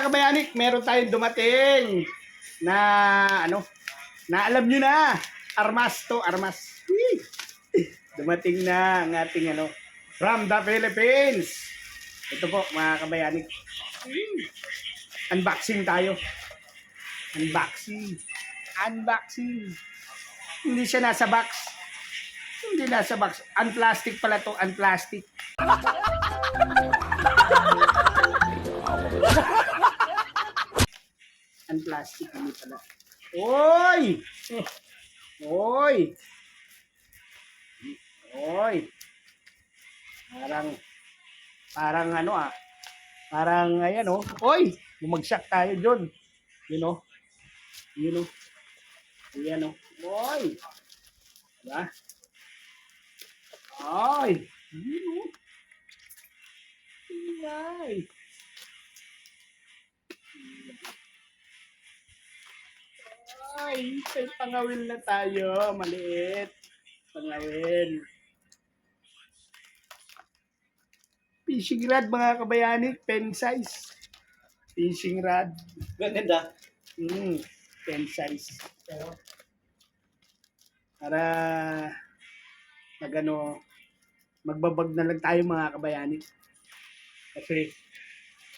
mga kabayanik, meron tayong dumating na ano, na alam nyo na, armas to, armas. Dumating na ang ating ano, from the Philippines. Ito po mga kabayanik. Unboxing tayo. Unboxing. Unboxing. Hindi siya nasa box. Hindi nasa box. Unplastic pala to, unplastic. Unplastic hindi pala. Oy! Oy! Oy! Parang, parang ano ah, parang ayan oh. Oy! Bumagsak tayo dyan. You know? You know? Ayan oh. Oy! Diba? Ay! You know? Ay! Ay, may pangawil na tayo. Maliit. Pangawil. Fishing rod mga kabayani. Pen size. Fishing rod. Ganda. Mm, pen size. Pero, para magano magbabag na lang tayo mga kabayani. Kasi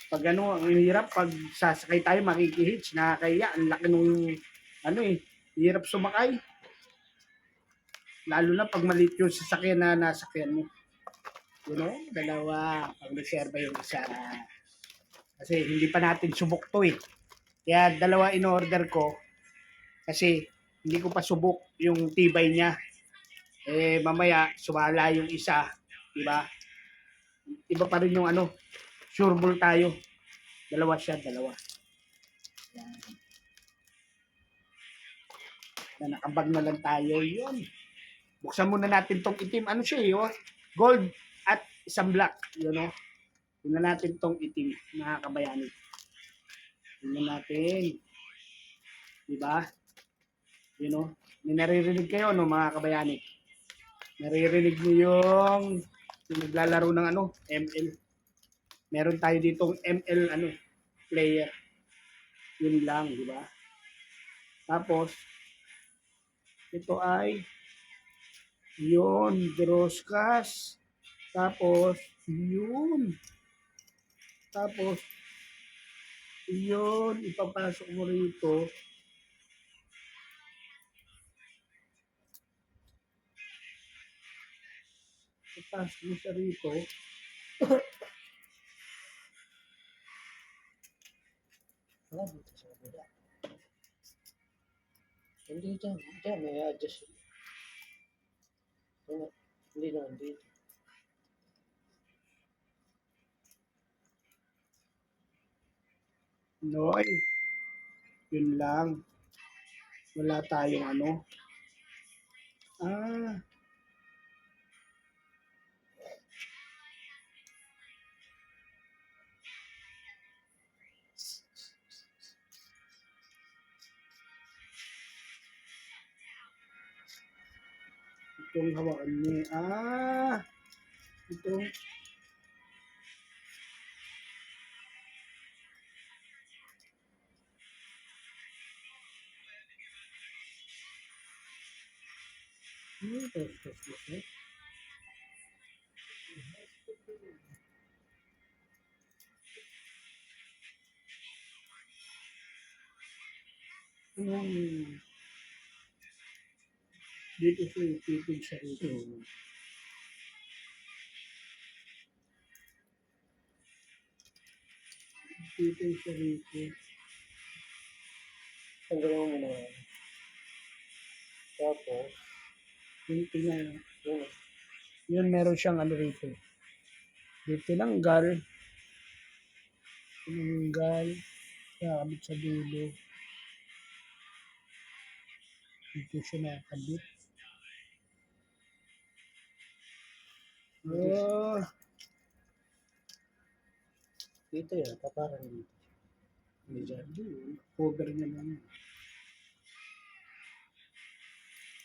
pag ano, ang hirap pag sasakay tayo makikihitch, nakakaya, ang laki nung ano eh, hirap sumakay. Lalo na pag maliit yung sasakyan na nasakyan mo. You know, dalawa, pag reserva yung isa. Kasi hindi pa natin subok to eh. Kaya dalawa in order ko kasi hindi ko pa subok yung tibay niya. Eh mamaya sumala yung isa, di ba? Iba pa rin yung ano, sure tayo. Dalawa siya, dalawa. Yan. Na nakabag na lang tayo, yun. Buksan muna natin tong itim. Ano siya eh, oh? Gold at isang black, you know. Tingnan natin tong itim, mga kabayani. Tingnan natin. Di ba? You know, may naririnig kayo, no, mga kabayani. Naririnig niyo yung, yung naglalaro ng ano, ML. Meron tayo ditong ML ano, player. Yun lang, di ba? Tapos, ito ay yun, Droskas. Tapos, yun. Tapos, yun, ipapasok mo rito. Ipasok mo siya rito. Wala dito Hindi dyan. Dyan, may adjust. Ano? Hindi naman dito. Noy. Yun lang. Wala tayong ano. Ah. Itong hawakan niya. Ah. Itong Hmm, tos, tos, tos, tos. Anong dito sa titig sa ito. Titig sa rito. Tanggalin mo muna yan. Tapos, Yung tingnan. yun. Yun, meron siyang ano rito. Dito tinanggal. Tinanggal. Nakakabit sa dulo. Dito siya nakakabit. Oh, Dito yan, paparang dito. dyan doon. Cover niya lang.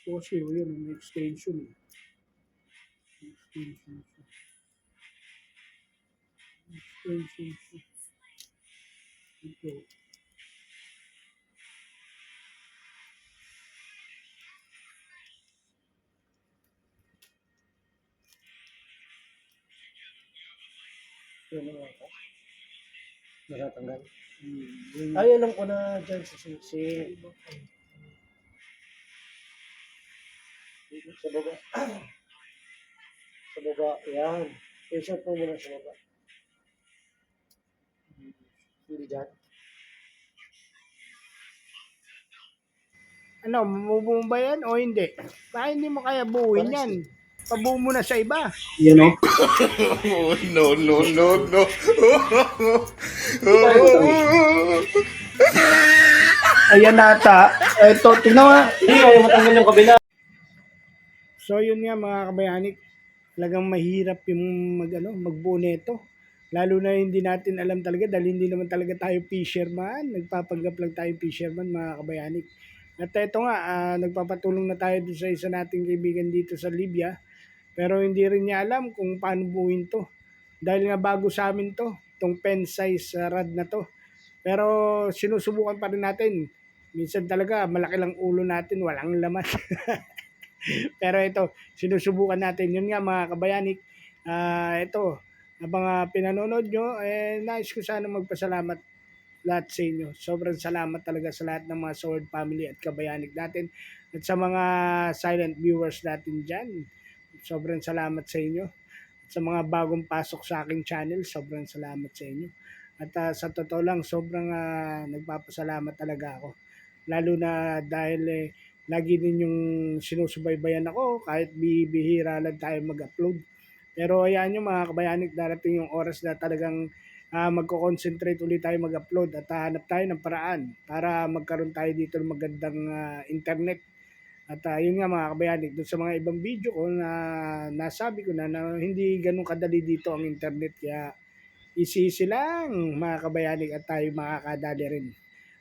Kasi yun, may extension. eh. Extension siya. Extension siya. Ito. Yun ang ata. Natatanggal. Hmm. Ay, alam ko na dyan si si, si sa baba. sa baba, yan. I-shot mo muna sa baba. Hindi dyan. Ano, mabubuo ba yan o hindi? Baka hindi mo kaya buuin yan. Pabuo mo na sa iba. O. Oh, no, no, no, no. Ayan nata. Ito, tingnan mo. Hindi, ayaw matanggal yung kabila. So yun nga mga kabayanik, talagang mahirap yung mag, ano, magbuo nito. Lalo na hindi natin alam talaga dahil hindi naman talaga tayo fisherman. Nagpapanggap lang tayo fisherman mga kabayanik. At ito nga, ah, nagpapatulong na tayo sa isa nating kaibigan dito sa Libya. Pero hindi rin niya alam kung paano buuin to. Dahil nga bago sa amin to, itong pen size ah, rod na to. Pero sinusubukan pa rin natin. Minsan talaga malaki lang ulo natin, walang laman. Pero ito, sinusubukan natin. Yun nga mga kabayanik, ah ito, habang uh, pinanonood nyo, eh, nais ko sana magpasalamat lahat sa inyo. Sobrang salamat talaga sa lahat ng mga Sword family at kabayanik natin at sa mga silent viewers natin dyan. Sobrang salamat sa inyo. At sa mga bagong pasok sa aking channel, sobrang salamat sa inyo. At ah, sa totoo lang, sobrang ah, nagpapasalamat talaga ako. Lalo na dahil eh, lagi din yung sinusubaybayan ako kahit bibihira lang tayo mag-upload. Pero ayan yung mga kabayanik, darating yung oras na talagang ah, magko-concentrate ulit tayo mag-upload at hahanap tayo ng paraan para magkaroon tayo dito ng magandang ah, internet. At ah, yun nga mga kabayanik, dun sa mga ibang video ko na nasabi ko na, na hindi ganun kadali dito ang internet kaya easy-easy lang mga kabayanik at tayo makakadali rin.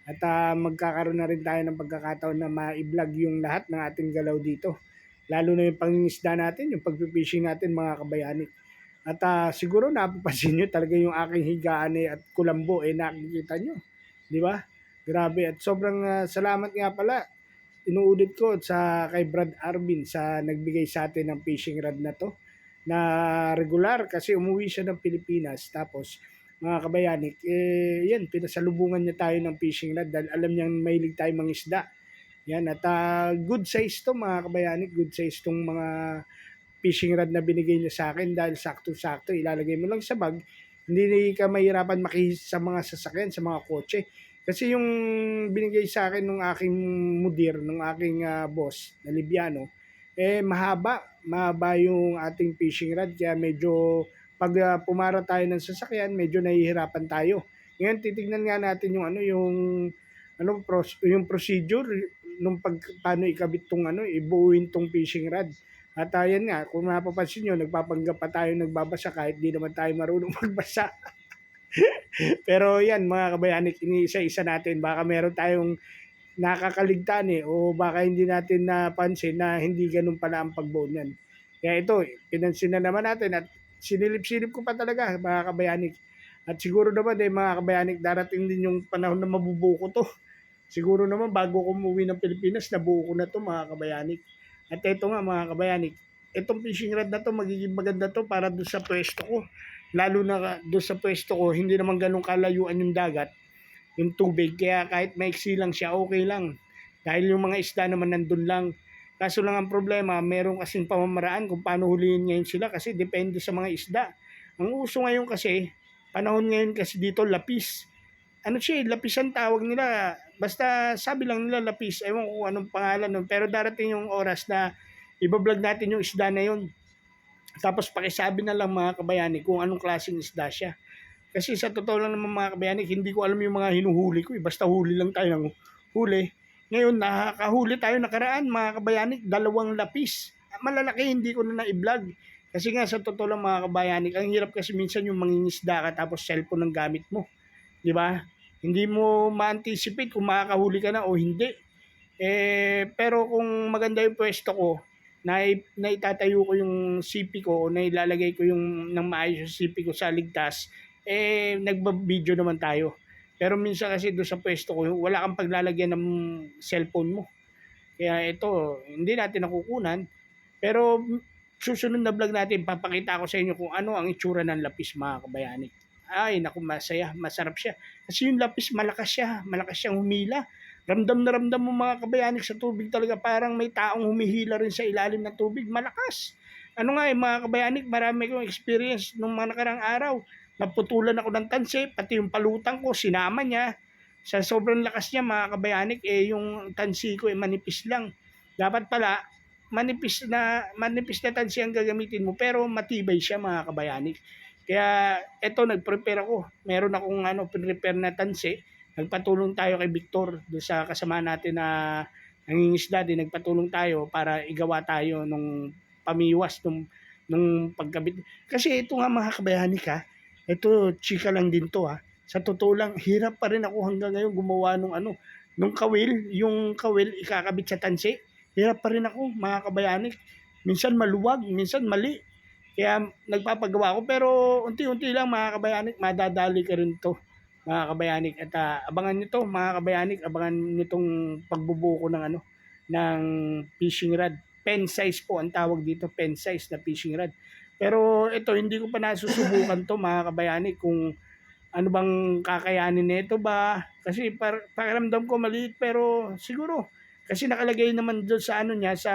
At ah, magkakaroon na rin tayo ng pagkakataon na ma-vlog yung lahat ng ating galaw dito. Lalo na yung pangingisda natin, yung pagpipishing natin mga kabayanik. At ah, siguro napapansin nyo talaga yung aking higaan eh, at kulambo eh nakikita nyo. Di ba? Grabe. At sobrang ah, salamat nga pala. Inuulit ko sa kay Brad Arvin sa nagbigay sa atin ng fishing rod na to na regular kasi umuwi siya ng Pilipinas tapos mga kabayanik, eh, yan, pinasalubungan niya tayo ng fishing rod dahil alam niyang mahilig tayo mangisda. Yan, at ah, good size to mga kabayanik, good size tong mga fishing rod na binigay niya sa akin dahil sakto-sakto, ilalagay mo lang sa bag, hindi ka mahirapan makihis sa mga sasakyan, sa mga kotse. Kasi yung binigay sa akin ng aking mudir, ng aking ah, boss na Libyano, eh mahaba, mahaba yung ating fishing rod kaya medyo pag ah, pumara tayo ng sasakyan, medyo nahihirapan tayo. Ngayon titignan nga natin yung ano yung ano pros, yung procedure nung pag paano ikabit tong ano ibuuin tong fishing rod. At ayan nga, kung mapapansin nyo, nagpapanggap pa tayo nagbabasa kahit di naman tayo marunong magbasa. Pero yan, mga kabayanik, iniisa-isa natin. Baka meron tayong nakakaligtaan eh, o baka hindi natin napansin na hindi ganun pala ang pagbuo niyan. Kaya ito, pinansin na naman natin at sinilip-silip ko pa talaga, mga kabayanik. At siguro naman eh, mga kabayanik, darating din yung panahon na mabubuo ko to. Siguro naman bago ko umuwi ng Pilipinas, nabuo ko na to mga kabayanik. At ito nga mga kabayanik, itong fishing rod na to magiging maganda to para doon sa pwesto ko. Lalo na doon sa pwesto ko, hindi naman ganun kalayuan yung dagat, yung tubig. Kaya kahit maiksi lang siya, okay lang. Dahil yung mga isda naman nandun lang. Kaso lang ang problema, meron kasing pamamaraan kung paano huliin ngayon sila kasi depende sa mga isda. Ang uso ngayon kasi, panahon ngayon kasi dito, lapis. Ano siya, eh, lapis ang tawag nila. Basta sabi lang nila lapis. Ewan ko anong pangalan nun. Pero darating yung oras na ibablog natin yung isda na yun. Tapos pakisabi na lang mga kabayani kung anong klaseng isda siya. Kasi sa totoo lang naman mga kabayani, hindi ko alam yung mga hinuhuli ko. eh. Basta huli lang tayo ng huli. Ngayon, nakakahuli tayo nakaraan mga kabayani, dalawang lapis. Malalaki, hindi ko na na-vlog. Kasi nga sa totoo lang mga kabayani, ang hirap kasi minsan yung mangingisda ka tapos cellphone ang gamit mo. Di ba? Hindi mo ma-anticipate kung makakahuli ka na o hindi. Eh, pero kung maganda yung pwesto ko, na, naitatayo ko yung CP ko o nailalagay ko yung ng maayos yung CP ko sa ligtas, eh, nagba-video naman tayo. Pero minsan kasi doon sa pwesto ko, wala kang paglalagyan ng cellphone mo. Kaya ito, hindi natin nakukunan. Pero susunod na vlog natin, papakita ko sa inyo kung ano ang itsura ng lapis mga kabayani. Ay, naku, masaya, masarap siya. Kasi yung lapis, malakas siya, malakas siyang humila. Ramdam na ramdam mo mga kabayani sa tubig talaga, parang may taong humihila rin sa ilalim ng tubig, malakas. Ano nga eh, mga kabayani, marami kong experience nung mga nakarang araw. Naputulan ako ng tansi, pati yung palutang ko, sinama niya. Sa sobrang lakas niya, mga kabayanik, eh, yung tansi ko eh, manipis lang. Dapat pala, manipis na manipis na tansi ang gagamitin mo pero matibay siya mga kabayanik. Kaya eto nag-prepare ako. Meron akong ano prepare na tansi. Nagpatulong tayo kay Victor do sa kasama natin na nangingisda din nagpatulong tayo para igawa tayo nung pamiwas nung nung pagkabit. Kasi ito nga mga kabayanik ha. Ito chika lang din to ha. Sa totoo lang hirap pa rin ako hanggang ngayon gumawa nung ano nung kawil, yung kawil ikakabit sa tansi hirap pa rin ako, mga kabayanik. Minsan maluwag, minsan mali. Kaya nagpapagawa ako, pero unti-unti lang mga kabayanik, madadali ka rin to mga kabayanik. At ah, abangan nyo to, mga kabayanik, abangan nyo tong pagbubuo ko ng ano, ng fishing rod. Pen size po ang tawag dito, pen size na fishing rod. Pero ito, hindi ko pa nasusubukan to mga kabayanik kung ano bang kakayanin nito ba. Kasi par, pakiramdam ko maliit pero siguro kasi nakalagay naman doon sa ano niya, sa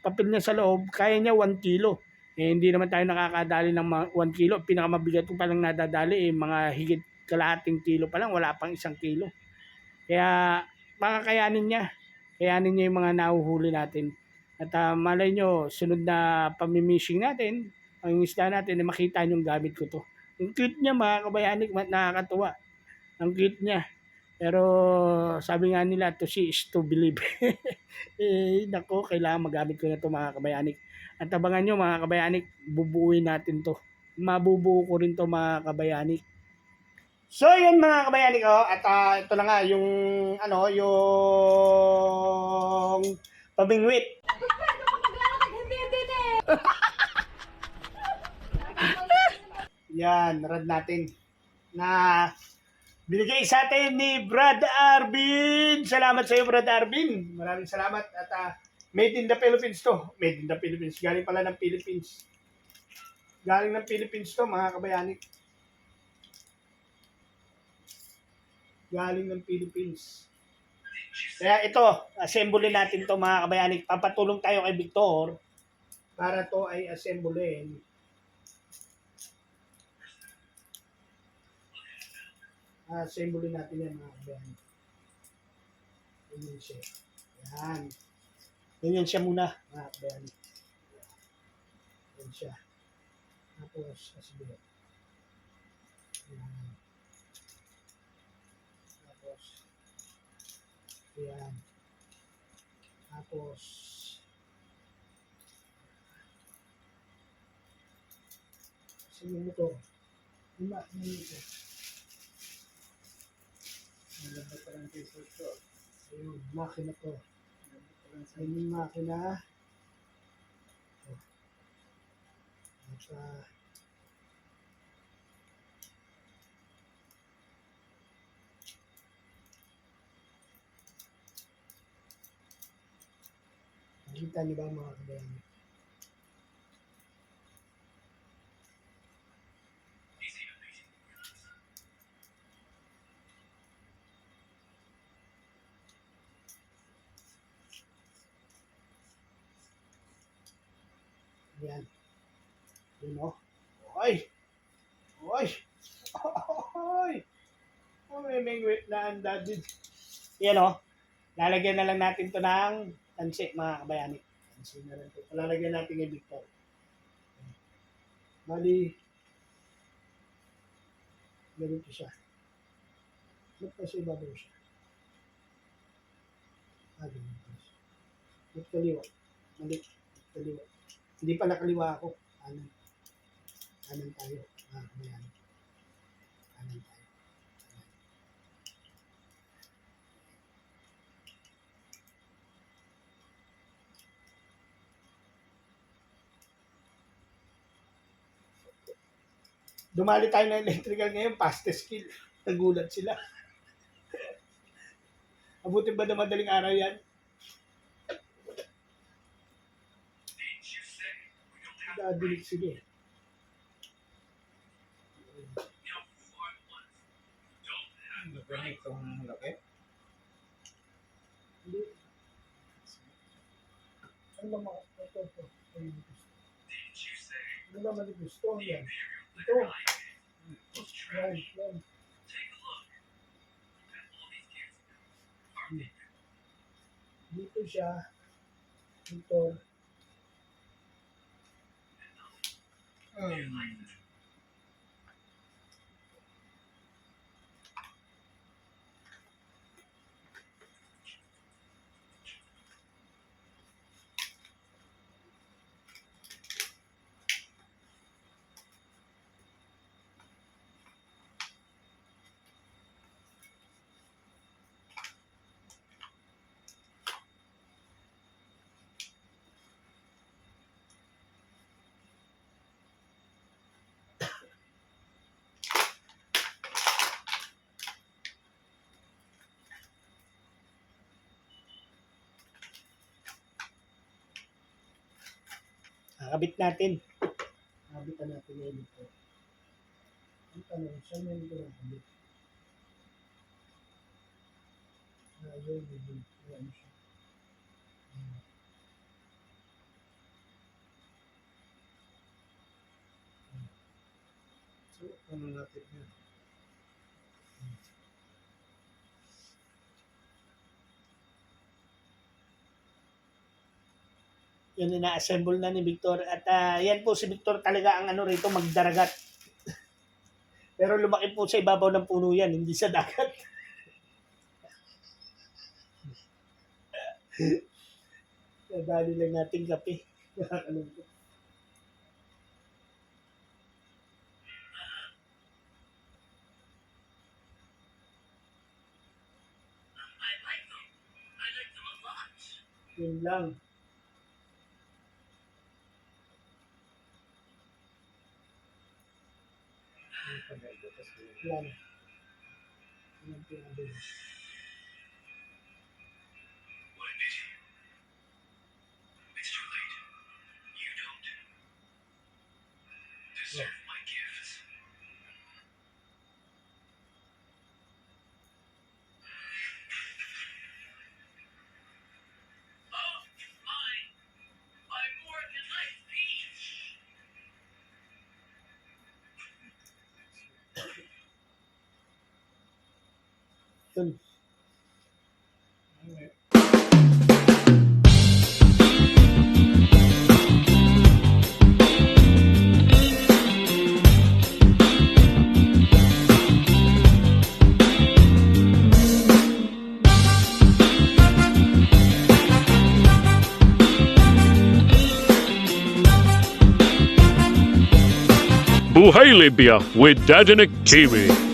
papel niya sa loob, kaya niya 1 kilo. Eh, hindi naman tayo nakakadali ng 1 kilo. Pinakamabigat ko palang nadadali, eh, mga higit kalahating kilo pa lang, wala pang isang kilo. Kaya, makakayanin niya. Kayanin niya yung mga nahuhuli natin. At ah, malay nyo, sunod na pamimishing natin, ang isda natin, na makita nyo gamit ko to. Ang cute niya mga kabayanik, nakakatuwa. Ang cute niya. Pero sabi nga nila, to see is to believe. eh, nako, kailangan magamit ko na to mga kabayanik. At abangan nyo mga kabayanik, bubuuin natin to. Mabubuo ko rin to mga kabayanik. So yun mga kabayanik oh, at ah, ito na nga yung ano, yung pabingwit. Yan, rad natin. Na binigay sa atin ni Brad Arvin. Salamat sa iyo, Brad Arvin. Maraming salamat. At ah, made in the Philippines to. Made in the Philippines. Galing pala ng Philippines. Galing ng Philippines to, mga kabayanik. Galing ng Philippines. Kaya ito, assemble natin to mga kabayanik. Papatulong tayo kay Victor para to ay assemblein. assembly natin yan mga kabayan. Ganyan siya. Yan. Ganyan siya muna mga kabayan. Yan siya. Tapos, asibyo. Yan. Yan. Tapos, kasi yung motor, lima, yung motor. Maganda pa lang tayo ito. Ayun, makina to. Ayun yung makina. Oh. At uh, Nakita niyo ba mga kabayan? Yan. Yun o. Oy! Oy! Oy! Oh, may mingwit na ang daddy. Yan o. Lalagyan na lang natin to ng tansi, mga kabayani. Tansi na lang to. Lalagyan natin kay Victor. Mali. Ganito siya. Ba't kasi babaw siya? Ah, ganito. Ba't kaliwa? Mali. Ba't kaliwa? Hindi pala kaliwa ako. Kanan. Kanan tayo. Ah, ayan. Dumali tayo ng electrical ngayon, fastest skill. Nagulat sila. Abutin ba na madaling araw yan? Dadilig sila eh. itong laki. Hindi. Ano naman? Ito, ito. Ano yung gusto? Ano naman gusto? Ito. Yan, yan. Hmm. Dito siya. Dito. Hmm. Kakabit natin. Kabitan natin ngayon ito. Ang tanong, saan mo ito nakabit? Ayun, yun. Ayan siya. Hmm. So, ano natin yan? Yun ina-assemble na ni Victor. At ah, yan po si Victor talaga ang ano rito, magdaragat. Pero lumaki po sa ibabaw ng puno yan, hindi sa dagat. Nadali lang natin kape. Nakakalungkot. Yun lang. Yan. Yan pinabili. Yun. Buhay Libya with Dadinik TV.